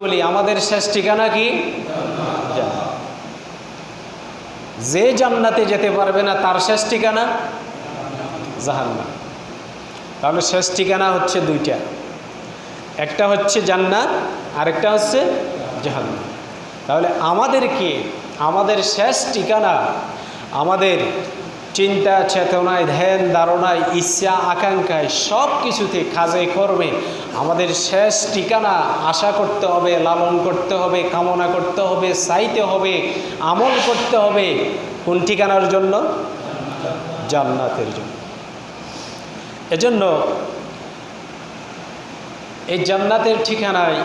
বলি, আমাদের শেষ ঠিকানা কি? যে জান্নাতে যেতে পারবে না, তার শেষ ঠিকানা জাহান্না তাহলে শেষ ঠিকানা হচ্ছে দুইটা। একটা হচ্ছে জান্নাত, আরেকটা হচ্ছে জাহান্নাম। তাহলে আমাদেরকে আমাদের শেষ ঠিকানা আমাদের চিন্তা, চেতনায়, ধ্যান, ধারণায়, ইচ্ছা, আকাঙ্ক্ষায় সব কিছুতে কাজে কর্মে আমাদের শেষ ঠিকানা আশা করতে হবে, লালন করতে হবে, কামনা করতে হবে, চাইতে হবে, আমল করতে হবে কোন ঠিকানার জন্য? জান্নাতের জন্য। এজন্য এই জান্নাতের ঠিকানায়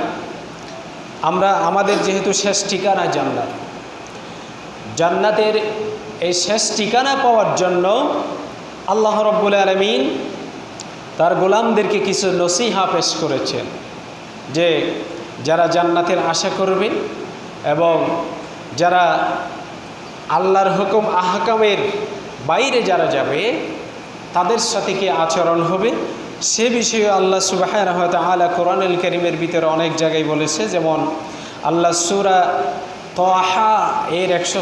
আমরা আমাদের যেহেতু শেষ ঠিকানা জান্নাত, জান্নাতের এই শেষ ঠিকানা পাওয়ার জন্য আল্লাহ রব্বুল আলমিন তার গোলামদেরকে কিছু নসিহা পেশ করেছেন যে যারা জান্নাতের আশা করবে এবং যারা আল্লাহর হুকুম আহকামের বাইরে যারা যাবে, তাদের সাথে কি আচরণ হবে? সে বিষয়ে আল্লাহ সুবাহ আলা কোরআনুল করিমের ভিতরে অনেক জায়গায় বলেছে, যেমন আল্লাহ সুরা তহা এর একশো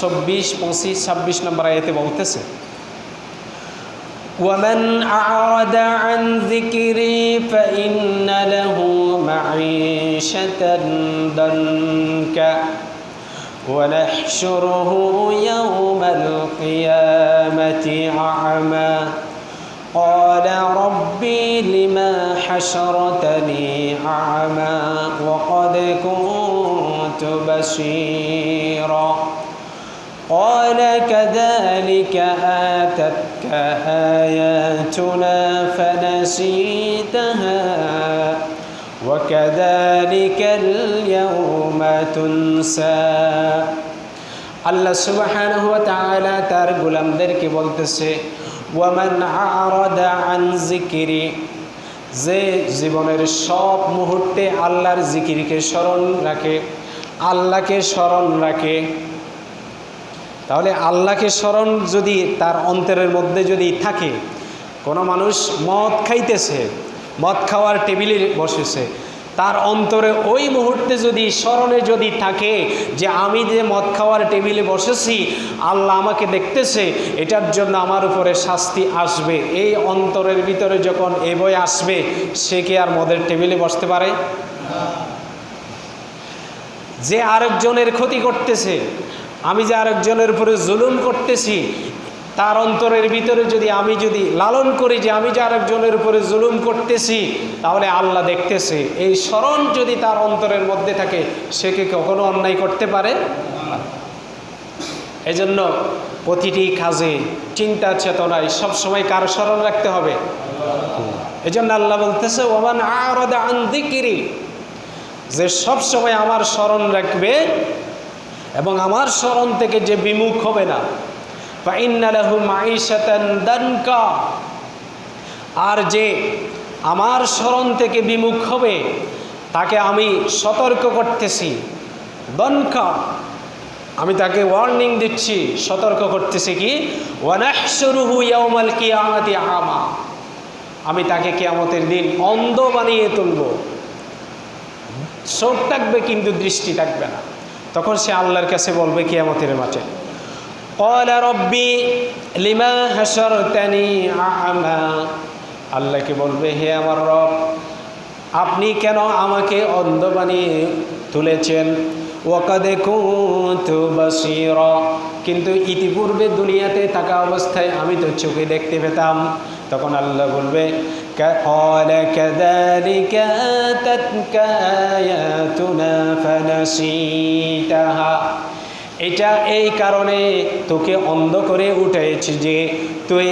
চব্বিশ পঁচিশ ছাব্বিশ নম্বর আয়তে বলতেছে ومن أعرض عن ذكري فإن له معيشة ضنكا ونحشره يوم القيامة أعمى قال ربي لما حشرتني أعمى وقد كنت بصيرا قال كذلك آتتك آياتنا فنسيتها وكذلك اليوم تنسى আল্লাহ সুবাহানহ তাআলা তার গোলামদেরকে বলতেছে ওয়ামান আরাদা আন জিকিরি যে জীবনের সব মুহূর্তে আল্লাহর জিকিরকে স্মরণ রাখে আল্লাহকে স্মরণ রাখে। তাহলে আল্লাহকে স্মরণ যদি তার অন্তরের মধ্যে যদি থাকে, কোনো মানুষ মদ খাইতেছে, মদ খাওয়ার টেবিলে বসেছে, তার অন্তরে ওই মুহূর্তে যদি স্মরণে যদি থাকে যে আমি যে মদ খাওয়ার টেবিলে বসেছি, আল্লাহ আমাকে দেখতেছে, এটার জন্য আমার উপরে শাস্তি আসবে। এই অন্তরের ভিতরে যখন এ বই আসবে, সে কি আর মদের টেবিলে বসতে পারে? যে আরেকজনের ক্ষতি করতেছে, আমি যে আরেকজনের উপরে জুলুম করতেছি, তার অন্তরের ভিতরে যদি আমি যদি লালন করি যে আমি যে আরেকজনের উপরে জুলুম করতেছি, তাহলে আল্লাহ দেখতেছে, এই স্মরণ যদি তার অন্তরের মধ্যে থাকে, সে কি কখনো অন্যায় করতে পারে? এজন্য প্রতিটি কাজে চিন্তা, চেতনায় সবসময় কার স্মরণ রাখতে হবে? এজন্য আল্লাহ বলতেছে, ওমান আরদা আন দিকিরি যে সব সময় আমার স্মরণ রাখবে এবং আমার স্মরণ থেকে যে বিমুখ হবে না। আর যে আমার স্মরণ থেকে বিমুখ হবে, তাকে আমি সতর্ক করতেছি। দনকা। আমি তাকে ওয়ার্নিং দিচ্ছি, সতর্ক করতেছি কি? আমা। আমি তাকে কিয়ামতের দিন অন্ধ বানিয়ে তুলব। চোখ থাকবে কিন্তু দৃষ্টি থাকবে না। তখন সে আল্লাহর কাছে বলবে, কেয়ামতের মাঠে। রব্বি, লিমা হাসরতানি আমা? আল্লাহকে বলবে, হে আমার রব, আপনি কেন আমাকে অন্ধ বানিয়ে তুলেছেন? ওয়াকাদে কুতু কিন্তু ইতিপূর্বে দুনিয়াতে থাকা অবস্থায় আমি তো চোখে দেখতে পেতাম। তখন আল্লাহ বলবে قال كذلك أتتك آياتنا فنسيتها এটা এই কারণে তোকে অন্ধ করে উঠেছি যে তুই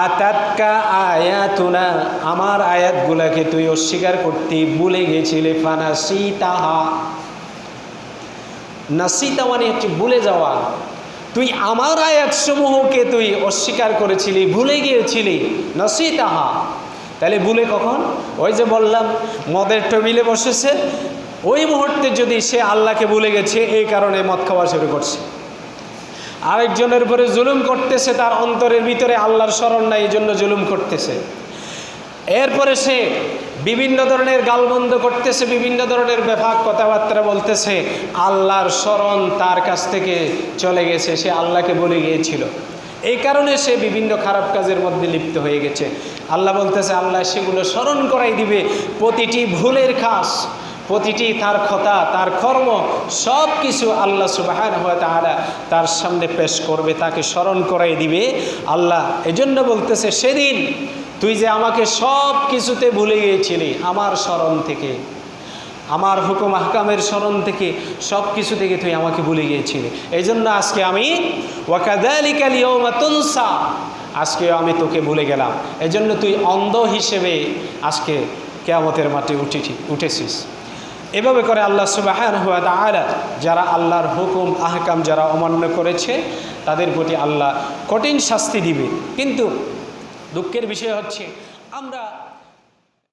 আতাতকা আয়াতুনা আমার আয়াতগুলাকে তুই অস্বীকার করতে ভুলে গেছিলে ফানাসি তাহা নাসিতা মানে হচ্ছে ভুলে যাওয়া তুই আমার আয়াতসমূহকে তুই অস্বীকার করেছিলি ভুলে গিয়েছিলি নসি তাহা তাহলে ভুলে কখন? ওই যে বললাম, মদের টেবিলে বসেছে। ওই মুহূর্তে যদি সে আল্লাহকে ভুলে গেছে, এই কারণে মদ খাওয়া শুরু করছে। আরেকজনের উপরে জুলুম করতেছে, তার অন্তরের ভিতরে আল্লাহর স্মরণ নাই এই জন্য জুলুম করতেছে। এরপরে সে বিভিন্ন ধরনের গালবন্ধ করতেছে, বিভিন্ন ধরনের ব্যাপার কথাবার্তা বলতেছে। আল্লাহর স্মরণ তার কাছ থেকে চলে গেছে, সে আল্লাহকে বলে গিয়েছিল। এই কারণে সে বিভিন্ন খারাপ কাজের মধ্যে লিপ্ত হয়ে গেছে। আল্লাহ বলতেছে, আল্লাহ সেগুলো স্মরণ করাই দিবে। প্রতিটি ভুলের খাস, প্রতিটি তার কথা, তার কর্ম সব কিছু আল্লাহ সুবাহান হওয়া তাহারা তার সামনে পেশ করবে, তাকে স্মরণ করাই দিবে। আল্লাহ এজন্য বলতেছে, সেদিন তুই যে আমাকে সব কিছুতে ভুলে গিয়েছিলি, আমার স্মরণ থেকে আমার হুকুম আহকামের স্মরণ থেকে সব কিছু থেকে তুই আমাকে ভুলে গিয়েছিলি। এই জন্য আজকে আমি আজকে আমি তোকে ভুলে গেলাম। এই জন্য তুই অন্ধ হিসেবে আজকে কেয়ামতের মাঠে উঠেছি উঠেছিস। এভাবে করে আল্লাহ সুবাহান হুয়া তাআলা যারা আল্লাহর হুকুম, আহকাম যারা অমান্য করেছে, তাদের প্রতি আল্লাহ কঠিন শাস্তি দিবে। কিন্তু দুঃখের বিষয় হচ্ছে, আমরা